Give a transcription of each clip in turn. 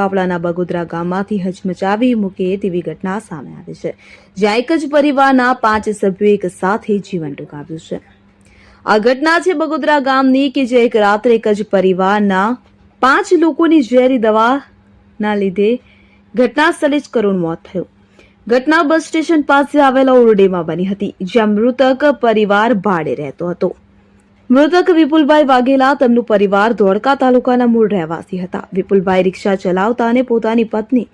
બાવળાના બગોદરા ગામમાંથી હચમચાવી મૂકે તેવી ઘટના સામે આવી છે, જ્યાં એક જ પરિવારના પાંચ સભ્યો એક સાથે જીવન ટૂંકાવ્યું છે. આ ઘટના છે બગોદરા ગામની કે જે એક રાત્રે એક જ પરિવારના પાંચ લોકોની ઝેરી દવાના લીધે ઘટના સ્થળે જ કરુણ મોત થયું. ઘટના બસ સ્ટેશન પાસે આવેલા ઓરડેમાં બની હતી, જ્યાં મૃતક પરિવાર ભાડે રહેતો હતો. મૃતક વિપુલભાઈ વાઘેલા તેમનું પરિવાર ધોળકા તાલુકાના મૂળ રહેવાસી હતા. વિપુલભાઈ રિક્ષા ચલાવતા અને પોતાની પત્ની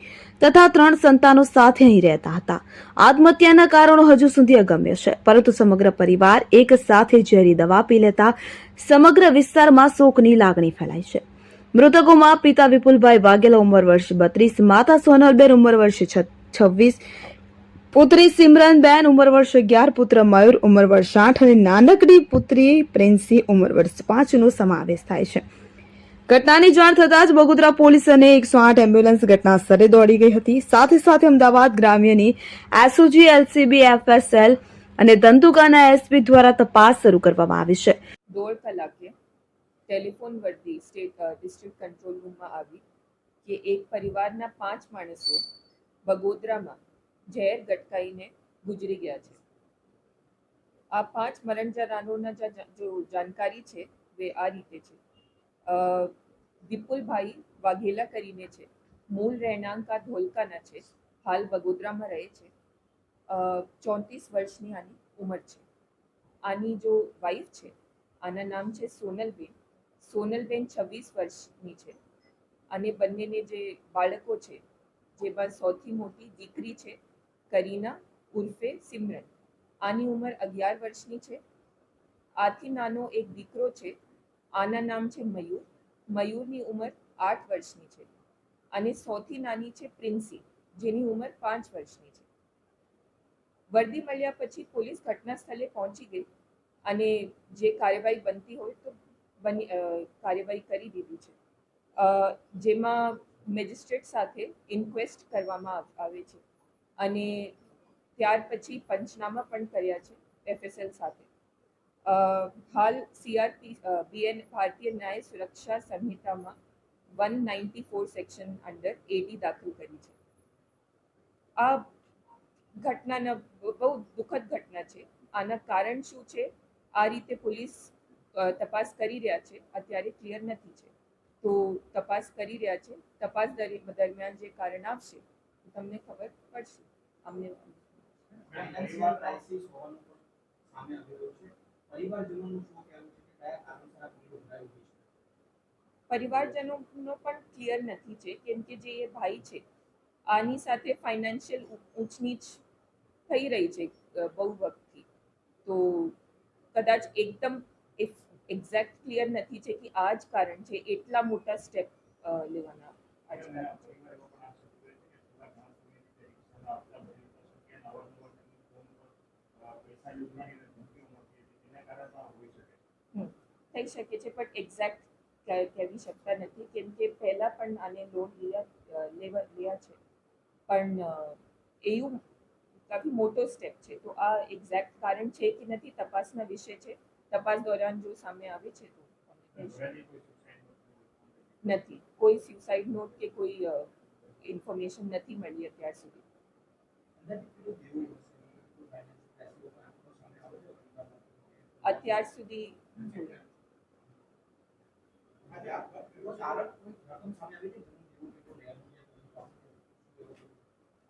તથા ત્રણ સંતાનો સાથે અહીં રહેતા હતા. આત્મહત્યાના કારણો હજુ સુધી અગમ્ય છે, પરંતુ સમગ્ર પરિવાર એક સાથે ઝેરી દવા પી લેતા સમગ્ર વિસ્તારમાં શોકની લાગણી ફેલાઈ છે. મૃતકોમાં પિતા વિપુલભાઈ વાઘેલા ઉંમર વર્ષ બત્રીસ, માતા સોનલબેન ઉંમર વર્ષ છવ્વીસ પુત્રી સિમરનબેન ઉંમર વર્ષ અગિયાર, પુત્ર મયુર ઉંમર વર્ષ આઠ અને નાનકડી પુત્રી પ્રિન્સી ઉંમર વર્ષ પાંચનો સમાવેશ થાય છે. ઘટનાની જાણ થતાં જ બગોદરા પોલીસ અને એકસો આઠ એમ્બ્યુલન્સ ઘટના સ્થળે દોડી ગઈ હતી. સાથે સાથે અમદાવાદ ગ્રામ્યની એસઓજી, એલસીબી, એફએસએલ અને ધંધુકાના એસપી દ્વારા તપાસ શરૂ કરવામાં આવી છે. દોઢ કલાકે ટેલિફોન વર્દી સ્ટેટ ડિસ્ટ્રિક્ટ કંટ્રોલ રૂમમાં આવી કે એક પરિવારના પાંચ માણસો બગોદરામાં ઝેર ગટકાઈને ગુજરી ગયા છે. આ પાંચ મરણજનારોના જા- જા- જો જાણકારી છે, તે આ રીતે છે. વિપુલભાઈ વાઘેલા કરીને છે. મૂળ રહેણાંક ધોલકાના છે. હાલ વગોદરામાં રહે છે. ચોત્રીસ વર્ષની આની ઉંમર છે. આની જો વાઈફ છે, આના નામ છે સોનલબેન. સોનલબેન છવ્વીસ વર્ષની છે. અને બંનેને જે બાળકો છે, જેમાં સૌથી મોટી દીકરી છે કરીના ઉર્ફે સિમરન. આની ઉંમર અગિયાર વર્ષની છે. આથી નાનો એક દીકરો છે. આના નામ છે મયુર. મયુરની ઉંમર આઠ વર્ષની છે. અને સૌથી નાની છે પ્રિન્સી, જેની ઉંમર પાંચ વર્ષની છે. વર્દી મળ્યા પછી પોલીસ ઘટના સ્થળે પહોંચી ગઈ અને જે કાર્યવાહી બનતી હોય તો બની કાર્યવાહી કરી દીધી છે. જેમાં મેજિસ્ટ્રેટ સાથે ઇન્ક્વેસ્ટ કરવામાં આવે છે. અને ત્યાર પછી પંચનામા પણ કર્યા છે એફએસએલ સાથે. હાલ સીઆરપી બીએન, ભારતીય ન્યાય સુરક્ષા સંહિતામાં one ninety four section under AD દાખલ કરી છે. આ ઘટનાના બહુ દુઃખદ ઘટના છે. આના કારણ શું છે? આ રીતે પોલીસ તપાસ કરી રહ્યા છે. અત્યારે ક્લિયર નથી છે. તો તપાસ કરી રહ્યા છે. તપાસ દરી- દરમિયાન જે કારણ આવશે તમને ખબર પડશે. અમને પરિવારજનોનું પણ ક્લિયર નથી છે કેમ કે જે એ ભાઈ છે આની સાથે ફાઇનાન્શિયલ ઊંચ નીચ થઈ રહી છે બહુ વખતથી. તો કદાચ એકદમ એક્ઝેક્ટ ક્લિયર નથી છે કે આ જ કારણ છે એટલા મોટા સ્ટેપ લેવાના. આ જ કારણ છે હમ, થઈ શકે છે પણ એક્ઝેક્ટ કહેવી શકતા નથી કેમ કે પહેલાં પણ આને લોન અ, લેવા લીયા છે. પણ એવું કાફી મોટો સ્ટેપ છે. તો આ એક્ઝેક્ટ કારણ છે કે નથી તપાસના વિષય છે. તપાસ દોરાન જો સામે આવે છે તો નથી. કોઈ સ્યુસાઇડ નોટ કે કોઈ ઇન્ફોર્મેશન નથી મળી અત્યાર સુધી અંદાજિત કેટલું દેવું હશે ફાઇનાન્શિયલ ક્રાઇસિસ ઉપર આંકડો સામે આવ્યો છે પરિવારના? અત્યાર સુધી આજે આ એવો સારો કોઈ રકમ સામે આવી છે જેનું દેવું કેટલું લેવાનું સુધી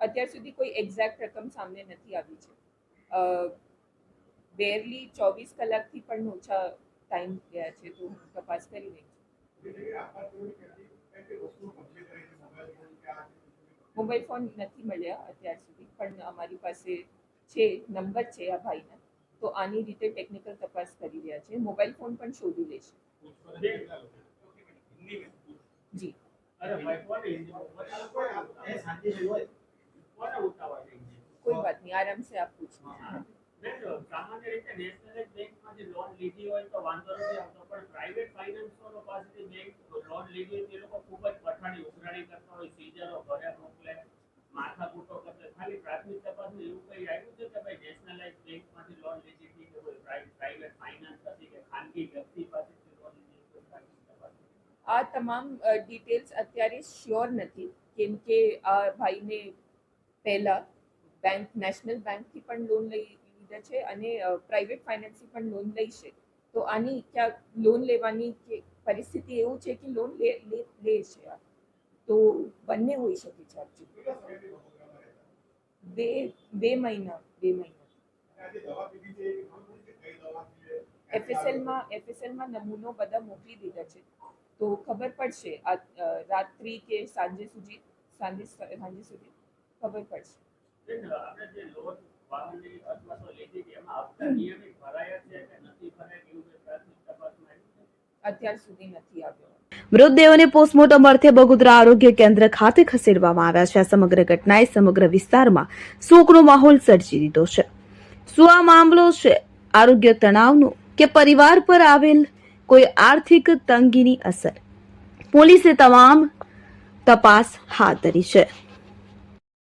અત્યાર સુધી કોઈ એક્ઝેક્ટ રકમ સામે નથી આવી છે. બેરલી ચોવીસ કલાકથી પણ ઓછા ટાઈમ ગયા છે તો હું તપાસ કરી રહી છું. મોબાઈલ ફોન નથી મળ્યા અત્યાર સુધી, પણ અમારી પાસે છે નંબર છે આ ભાઈના તો આની રીતે ટેકનિકલ તપાસ કરી રહ્યા છે. મોબાઈલ ફોન પણ શોધી જી એ સાંજે જોયો કોઈ વાત નહીં. આરામ આપ પૂછો. સામાન્ય રીતે નેશનલાઇઝ બેંકમાં જે લોન લીધી હોય તો વાંધો નથી આવતો પણ પ્રાઇવેટ ફાઇનાન્સરો પાસેથી બેંક લોન લીધી હોય તે લોકો ખૂબ જ પઠાણી ઉઘરાણી કરતા હોય સીઝરો ઘરે મોકલે માથાકૂટો કરતા ખાલી પ્રાથમિક તપાસમાં એવું કંઈ આવ્યું છે કે ભાઈ નેશનલાઇઝ બેંકમાંથી લોન લીધી હતી કે કોઈ પ્રાઇવેટ ફાઇનાન્સ હતી કે ખાનગી વ્યક્તિ પાસેથી લોન લીધી હતી કોઈ પ્રાથમિક તપાસ આ તમામ ડિટેલ્સ અત્યારે શ્યોર નથી. કેમ કે આ ભાઈને પહેલા બેંક નેશનલ બેંકથી પણ લોન લઈ લીધા છે અને પ્રાઇવેટ ફાઇનાન્સથી પણ લોન લઈ તો આની ક્યાંક લોન લેવાની કે પરિસ્થિતિ એવું છે કે લોન લે લે છે તો બંને હોઈ શકે છે બે બે મહિના બે મહિના. એફએસએલમાં એફએસએલમાં નમૂનો બધા મોકલી દીધા છે. તો ખબર પડશે આ રાત્રિ કે સાંજે સુધી સાંજે સાંજે સુધી ખબર પડશે? અત્યાર સુધી નથી આવ્યો. મૃતદેહોને પોસ્ટમોર્ટમ અર્થે બગોદરા આરોગ્ય કેન્દ્ર ખાતે ખસેડવામાં આવ્યા છે. આ સમગ્ર ઘટનાએ સમગ્ર વિસ્તારમાં શોકનો માહોલ સર્જી દીધો છે. શું આ મામલો છે? આરોગ્ય તણાવનો કે પરિવાર પર આવેલ કોઈ આર્થિક તંગીની અસર. પોલીસે તમામ તપાસ હાથ ધરી છે.